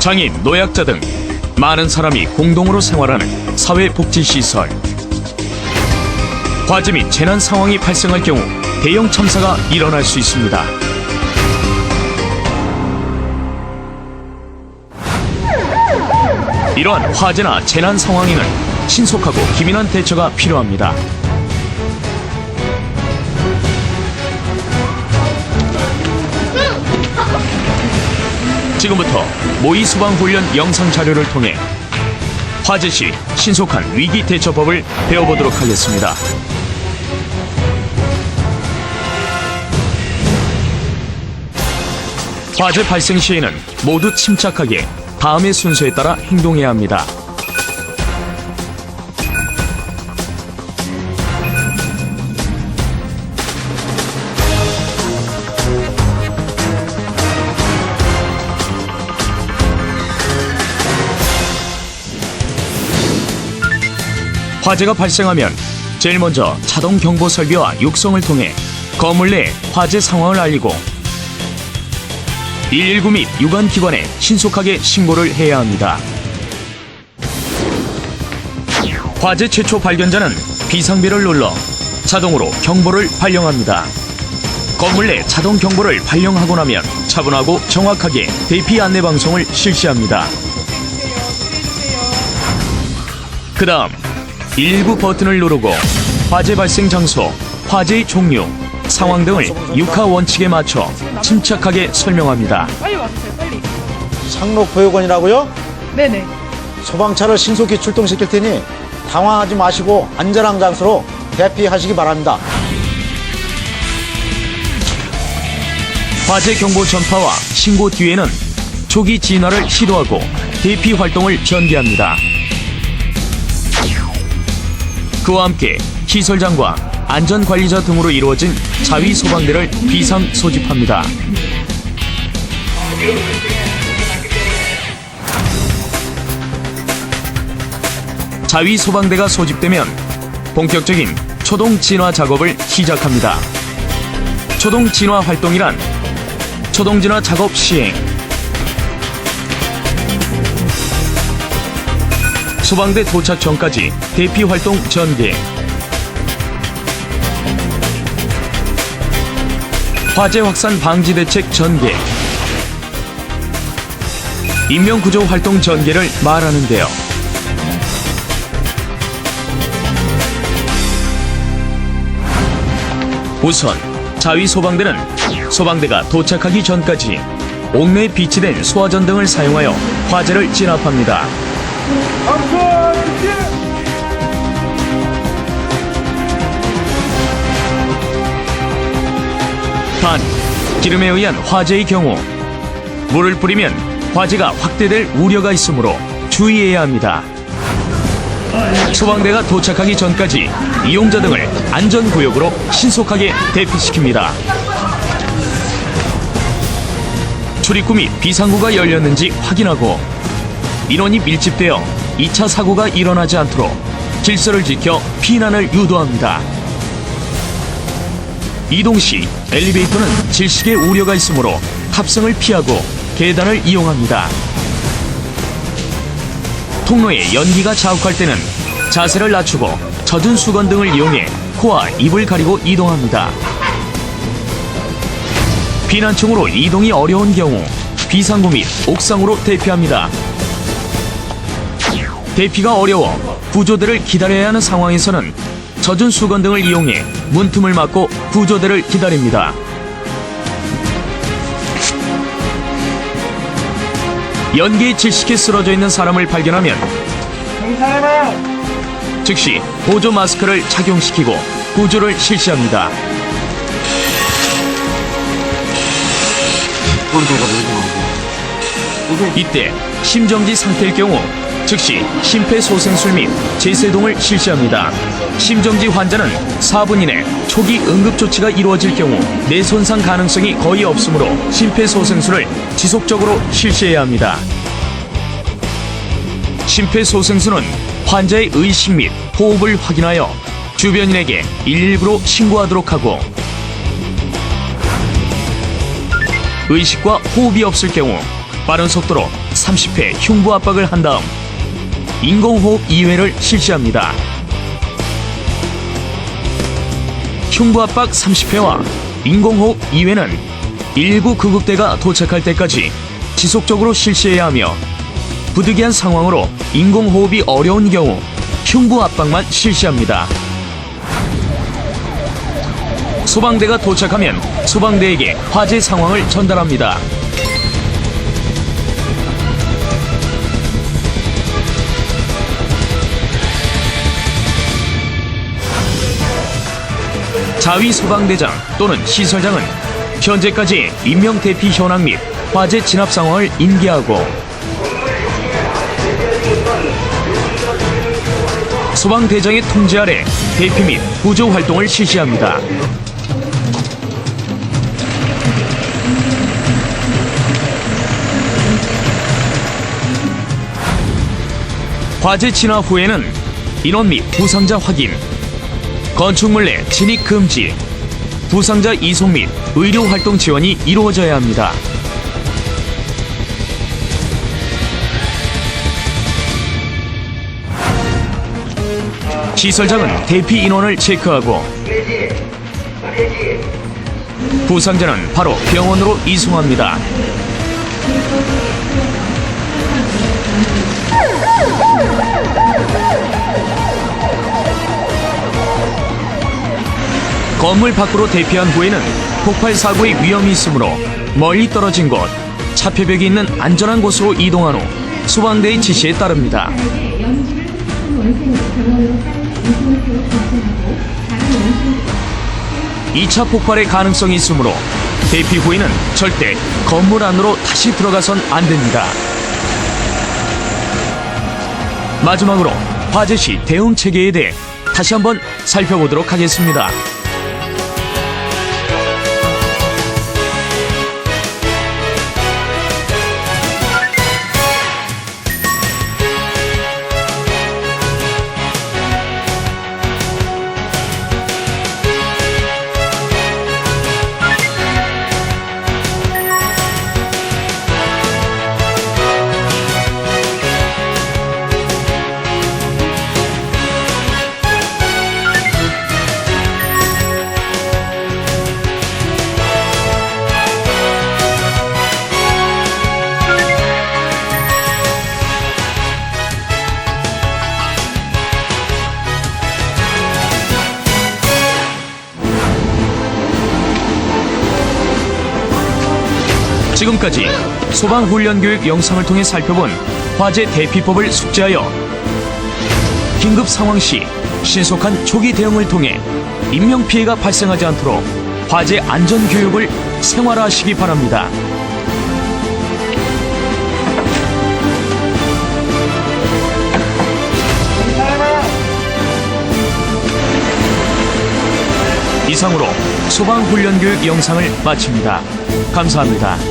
장애인, 노약자 등 많은 사람이 공동으로 생활하는 사회복지시설. 화재 및 재난 상황이 발생할 경우 대형 참사가 일어날 수 있습니다. 이러한 화재나 재난 상황에는 신속하고 기민한 대처가 필요합니다. 지금부터 모의 소방 훈련 영상 자료를 통해 화재 시 신속한 위기 대처법을 배워보도록 하겠습니다. 화재 발생 시에는 모두 침착하게 다음의 순서에 따라 행동해야 합니다. 화재가 발생하면 제일 먼저 자동 경보 설비와 육성을 통해 건물 내 화재 상황을 알리고 119 및 유관 기관에 신속하게 신고를 해야 합니다. 화재 최초 발견자는 비상벨을 눌러 자동으로 경보를 발령합니다. 건물 내 자동 경보를 발령하고 나면 차분하고 정확하게 대피 안내 방송을 실시합니다. 그 다음 119 버튼을 누르고 화재 발생 장소, 화재의 종류, 상황 등을 육하 원칙에 맞춰 침착하게 설명합니다. 빨리 와주세요, 빨리. 상록보육원이라고요? 네네. 소방차를 신속히 출동시킬 테니 당황하지 마시고 안전한 장소로 대피하시기 바랍니다. 화재 경보 전파와 신고 뒤에는 초기 진화를 시도하고 대피 활동을 전개합니다. 그와 함께 시설장과 안전관리자 등으로 이루어진 자위 소방대를 비상 소집합니다. 자위 소방대가 소집되면 본격적인 초동 진화 작업을 시작합니다. 초동 진화 활동이란 초동 진화 작업 시행 소방대 도착 전까지 대피 활동 전개 화재 확산 방지 대책 전개 인명 구조 활동 전개를 말하는데요. 우선 자위 소방대는 소방대가 도착하기 전까지 옥내에 비치된 소화전 등을 사용하여 화재를 진압합니다. 단, 기름에 의한 화재의 경우 물을 뿌리면 화재가 확대될 우려가 있으므로 주의해야 합니다. 소방대가 도착하기 전까지 이용자 등을 안전구역으로 신속하게 대피시킵니다. 출입구 및 비상구가 열렸는지 확인하고 인원이 밀집되어 2차 사고가 일어나지 않도록 질서를 지켜 피난을 유도합니다. 이동 시 엘리베이터는 질식의 우려가 있으므로 탑승을 피하고 계단을 이용합니다. 통로에 연기가 자욱할 때는 자세를 낮추고 젖은 수건 등을 이용해 코와 입을 가리고 이동합니다. 피난층으로 이동이 어려운 경우 비상구 및 옥상으로 대피합니다. 대피가 어려워 구조대를 기다려야 하는 상황에서는 젖은 수건 등을 이용해 문틈을 막고 구조대를 기다립니다. 연기에 질식해 쓰러져 있는 사람을 발견하면 즉시 보조 마스크를 착용시키고 구조를 실시합니다. 이때 심정지 상태일 경우 즉시 심폐소생술 및 제세동을 실시합니다. 심정지 환자는 4분 이내 초기 응급조치가 이루어질 경우 뇌 손상 가능성이 거의 없으므로 심폐소생술을 지속적으로 실시해야 합니다. 심폐소생술은 환자의 의식 및 호흡을 확인하여 주변인에게 119로 신고하도록 하고 의식과 호흡이 없을 경우 빠른 속도로 30회 흉부 압박을 한 다음 인공호흡 2회를 실시합니다. 흉부 압박 30회와 인공호흡 2회는 1구 구급대가 도착할 때까지 지속적으로 실시해야 하며 부득이한 상황으로 인공호흡이 어려운 경우 흉부 압박만 실시합니다. 소방대가 도착하면 소방대에게 화재 상황을 전달합니다. 자위 소방대장 또는 시설장은 현재까지 인명 대피 현황 및 화재 진압 상황을 인계하고 소방대장의 통제 아래 대피 및 구조 활동을 실시합니다. 화재 진화 후에는 인원 및 부상자 확인, 건축물 내 진입 금지, 부상자 이송 및 의료 활동 지원이 이루어져야 합니다. 시설장은 대피 인원을 체크하고 부상자는 바로 병원으로 이송합니다. 건물 밖으로 대피한 후에는 폭발 사고의 위험이 있으므로 멀리 떨어진 곳, 차폐벽이 있는 안전한 곳으로 이동한 후 소방대의 지시에 따릅니다. 연기를 큰 원생으로 병원으로 빨리 이송수로 조치하고 다른 원생 2차 폭발의 가능성이 있으므로 대피 후에는 절대 건물 안으로 다시 들어가선 안 됩니다. 마지막으로 화재 시 대응 체계에 대해 다시 한번 살펴보도록 하겠습니다. 지금까지 소방훈련 교육 영상을 통해 살펴본 화재 대피법을 숙지하여 긴급 상황 시 신속한 초기 대응을 통해 인명 피해가 발생하지 않도록 화재 안전 교육을 생활화하시기 바랍니다. 이상으로 소방훈련 교육 영상을 마칩니다. 감사합니다.